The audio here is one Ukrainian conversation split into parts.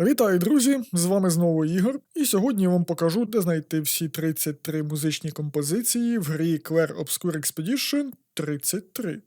Вітаю, друзі! З вами знову Ігор, і сьогодні я вам покажу, де знайти всі 33 музичні композиції в грі Claire Obscure Expedition 33.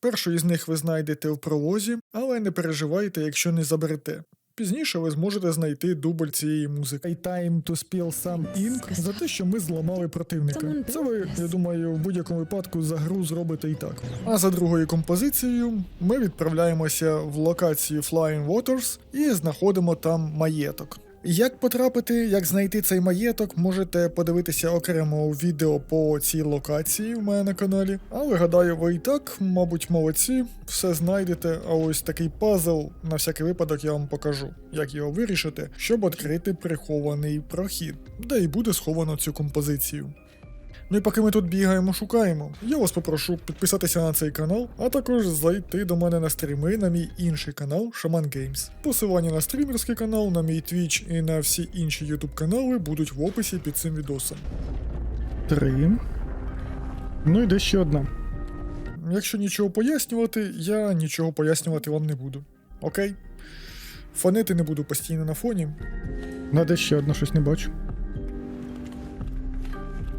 Першу із них ви знайдете в пролозі, але не переживайте, якщо не заберете. Пізніше ви зможете знайти дубль цієї музики. I time to spill some ink за те, що ми зламали противника. Це ви, я думаю, в будь-якому випадку за гру зробите і так. А за другою композицією ми відправляємося в локацію Flying Waters і знаходимо там маєток. Як потрапити, як знайти цей маєток, можете подивитися окремо відео по цій локації в мене на каналі. Але гадаю, ви і так, мабуть, молодці, все знайдете. А ось такий пазл на всякий випадок я вам покажу, як його вирішити, щоб відкрити прихований прохід, де і буде сховано цю композицію. Ну і поки ми тут бігаємо, шукаємо, я вас попрошу підписатися на цей канал, а також зайти до мене на стріми на мій інший канал Shaman Games. Посилання на стрімерський канал, на мій Twitch і на всі інші YouTube канали будуть в описі під цим відосом. Три. Ну і де ще одна. Якщо нічого пояснювати, я нічого пояснювати вам не буду. Окей? Фонити не буду постійно на фоні. На де ще одна щось не бачу.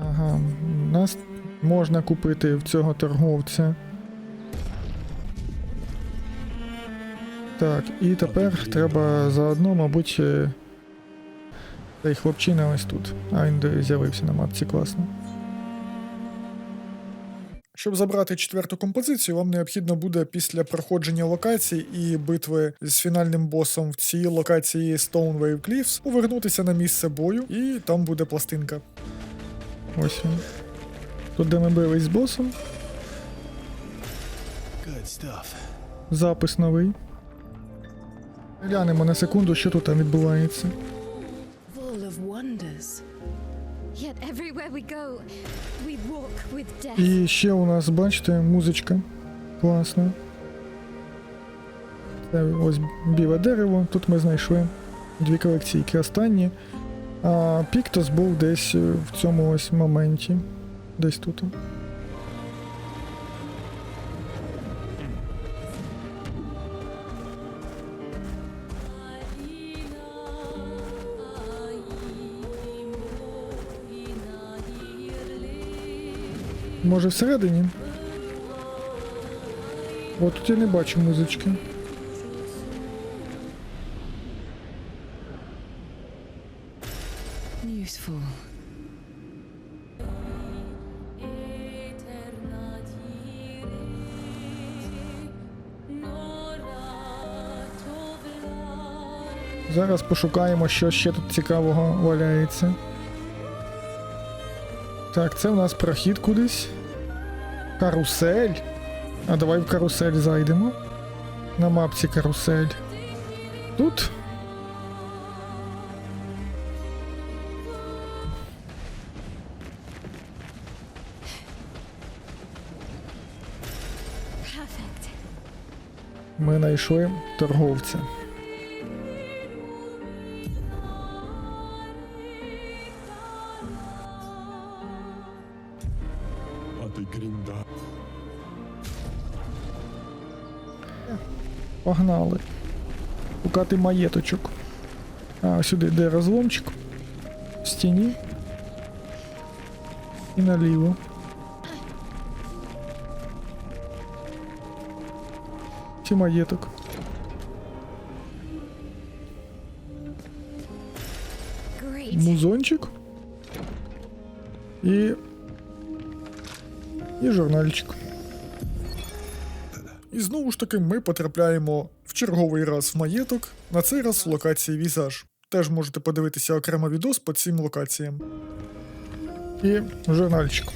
Ага, нас можна купити в цього торговця. Так, і тепер треба заодно, мабуть. е, Цей хлопчина ось тут. А він з'явився на мапці класно. Щоб забрати четверту композицію, вам необхідно буде після проходження локацій і битви з фінальним босом в цій локації Stonewave Cliffs повернутися на місце бою, і там буде пластинка. Ось він. Тут, де ми бились з босом, запис новий. Глянемо на секунду, що тут там відбувається. І ще у нас, бачите, музичка. Класна. Це ось біле дерево. Тут ми знайшли дві колекційки останні. А Піктос був десь е, в цьому ось моменті. Десь тут. Може всередині? От тут я не бачу музички. Useful. Зараз пошукаємо, що ще тут цікавого валяється. Так, це у нас прохід кудись. Карусель. А давай в карусель зайдемо. На мапці карусель. Тут. Ми знайшли торговця. Погнали. Шукати маєточок. А, сюди де розломчик. В стіні. І наліво. Чи маєток. Музончик. І. І журнальчик. І знову ж таки ми потрапляємо в черговий раз в маєток, на цей раз в локації Візаж. Теж можете подивитися окремо відос по цим локаціям. І журнальчик.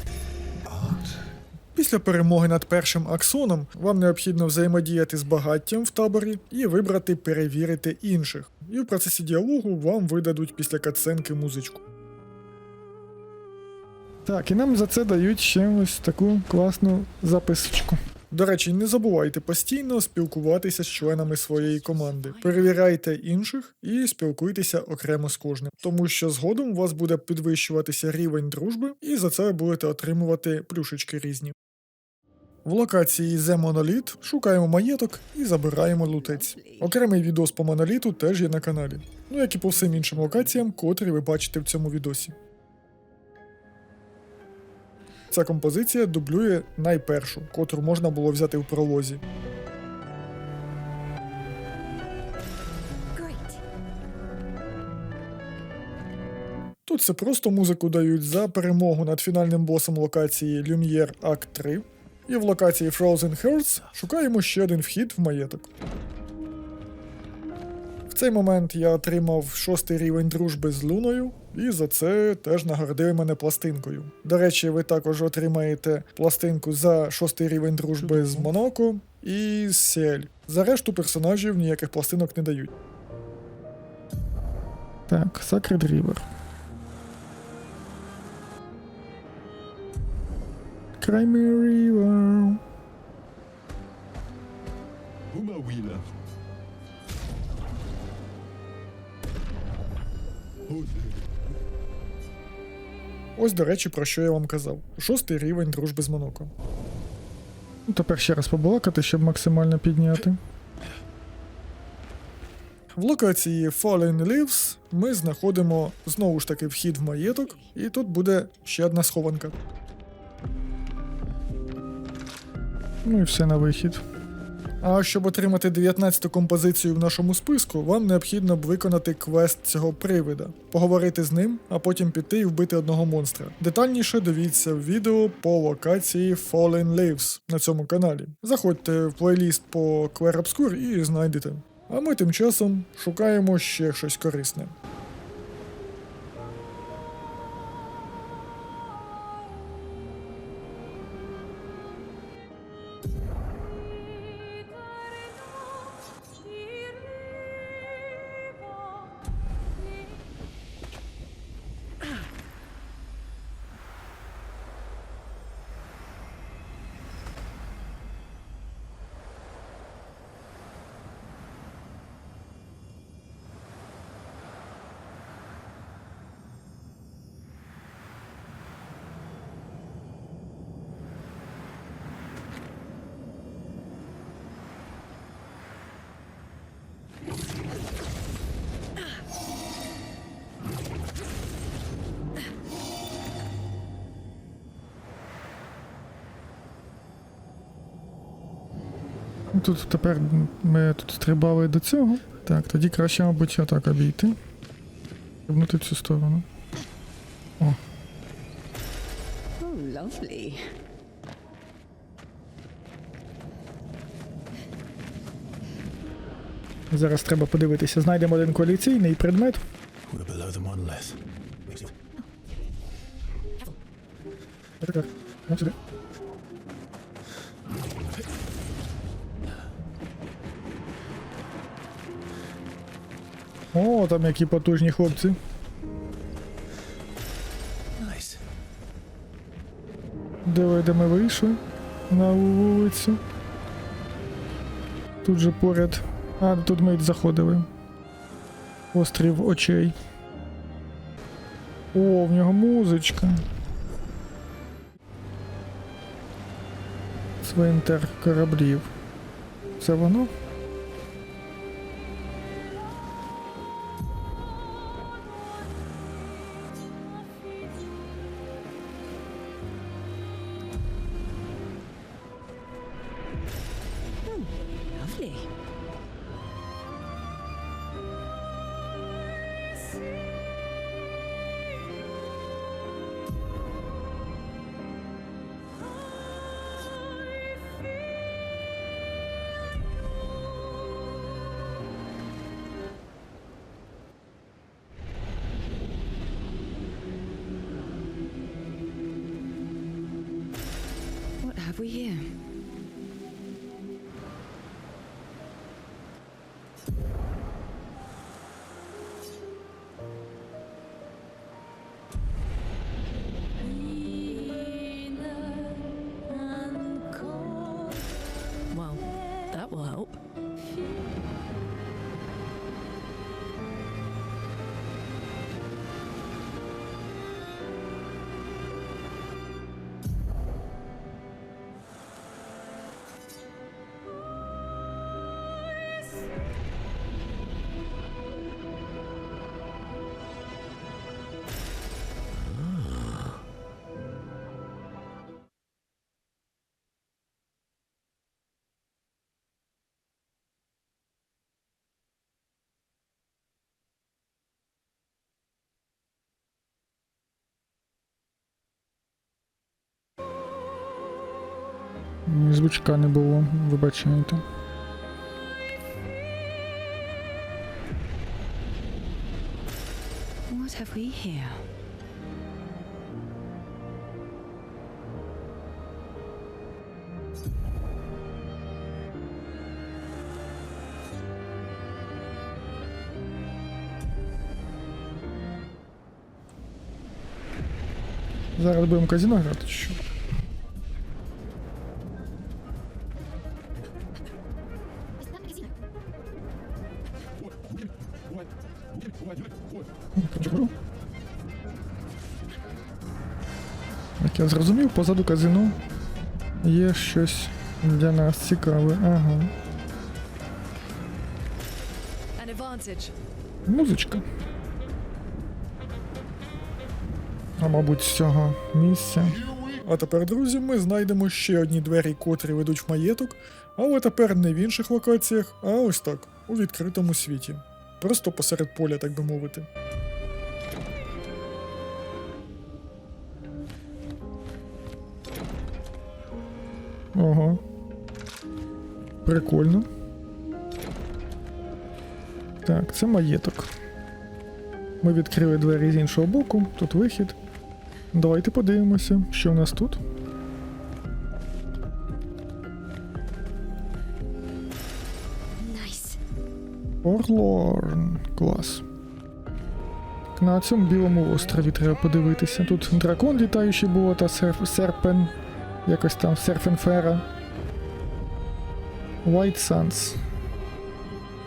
Після перемоги над першим аксоном вам необхідно взаємодіяти з багаттям в таборі і вибрати перевірити інших. І в процесі діалогу вам видадуть після катсценки музичку. Так, і нам за це дають ще ось таку класну записочку. До речі, не забувайте постійно спілкуватися з членами своєї команди. Перевіряйте інших і спілкуйтеся окремо з кожним, тому що згодом у вас буде підвищуватися рівень дружби, і за це ви будете отримувати плюшечки різні. В локації The Monolith шукаємо маєток і забираємо лутець. Окремий відос по моноліту теж є на каналі, ну як і по всім іншим локаціям, котрі ви бачите в цьому відосі. Ця композиція дублює найпершу, котру можна було взяти в пролозі. Тут це просто музику дають за перемогу над фінальним босом локації Lumiere Act 3. І в локації Frozen Hearts шукаємо ще один вхід в маєток. В цей момент я отримав шостий рівень дружби з Луною, і за це теж нагородили мене пластинкою. До речі, ви також отримаєте пластинку за шостий рівень дружби з Моноко і з Сіель. За решту персонажів ніяких пластинок не дають. Так, Sacred River. Crimey River. Uma Wheeler. Ось, до речі, про що я вам казав. Шостий рівень дружби з Моноко. Ну, тепер ще раз побалакати, щоб максимально підняти. В локації Fallen Leaves ми знаходимо знову ж таки вхід в маєток, і тут буде ще одна схованка. Ну і все на вихід. А щоб отримати 19-ту композицію в нашому списку, вам необхідно б виконати квест цього привида, поговорити з ним, а потім піти і вбити одного монстра. Детальніше дивіться відео по локації Fallen Leaves на цьому каналі. Заходьте в плейліст по Clair Obscur і знайдете. А ми тим часом шукаємо ще щось корисне. Тут тепер ми тут стрибали до цього. Так, тоді краще, мабуть, отак обійти. Стрибнути в цю сторону. Oh, lovely. Зараз треба подивитися. Знайдемо один коаліційний предмет. We're below them one less. Так, сюди. О, там які потужні хлопці. Nice. Диви, де ми вийшли на вулицю. Тут же поряд. А, тут ми заходили. Острів очей. О, в нього музичка. Цвинтар кораблів. Це воно? Really? we here? Звучка не було, вибачайте. What have we here? Зараз будемо казино грати що? Я зрозумів, позаду казино є щось для нас цікаве. Ага. Музичка. А мабуть, з цього місця. А тепер, друзі, ми знайдемо ще одні двері, котрі ведуть в маєток, але тепер не в інших локаціях, а ось так, у відкритому світі. Просто посеред поля, так би мовити. Ого. Прикольно. Так, це маєток. Ми відкрили двері з іншого боку, тут вихід. Давайте подивимося, що в нас тут. Орлорн. Клас. На цьому білому острові треба подивитися. Тут дракон літаючий було та серпен. Jakoś tam Serfenfera. White Sands.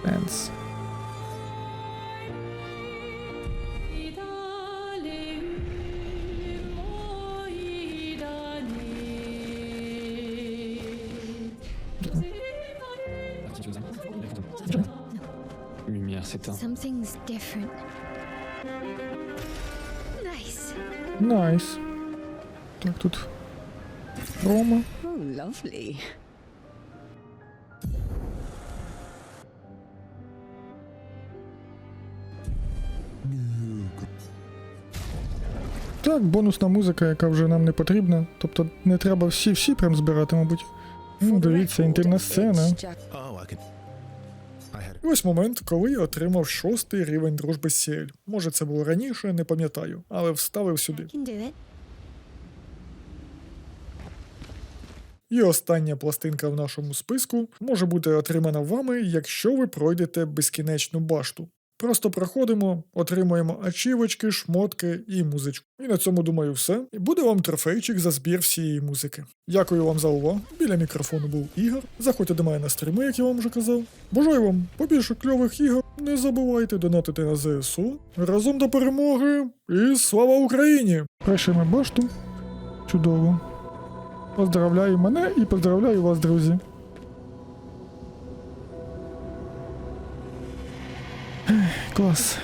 Więc... Something's different. Nice. Nice. Jak tu Рома. Oh, lovely. Так, бонусна музика, яка вже нам не потрібна. Тобто не треба всі-всі прям збирати, мабуть. Ну, дивіться, інтерна сцена. Oh, ось момент, коли я отримав шостий рівень дружби з Сіель. Може, це було раніше, не пам'ятаю, але вставив сюди. І остання пластинка в нашому списку може бути отримана вами, якщо ви пройдете безкінечну башту. Просто проходимо, отримуємо ачівочки, шмотки і музичку. І на цьому думаю все. І буде вам трофейчик за збір всієї музики. Дякую вам за увагу. Біля мікрофону був Ігор. Заходьте до мене на стріми, як я вам вже казав. Бажаю вам побільше кльових ігор. Не забувайте донатити на ЗСУ. Разом до перемоги і слава Україні! Пройшли башту. Чудово. Поздравляю мене і поздравляю вас, друзі. Клас.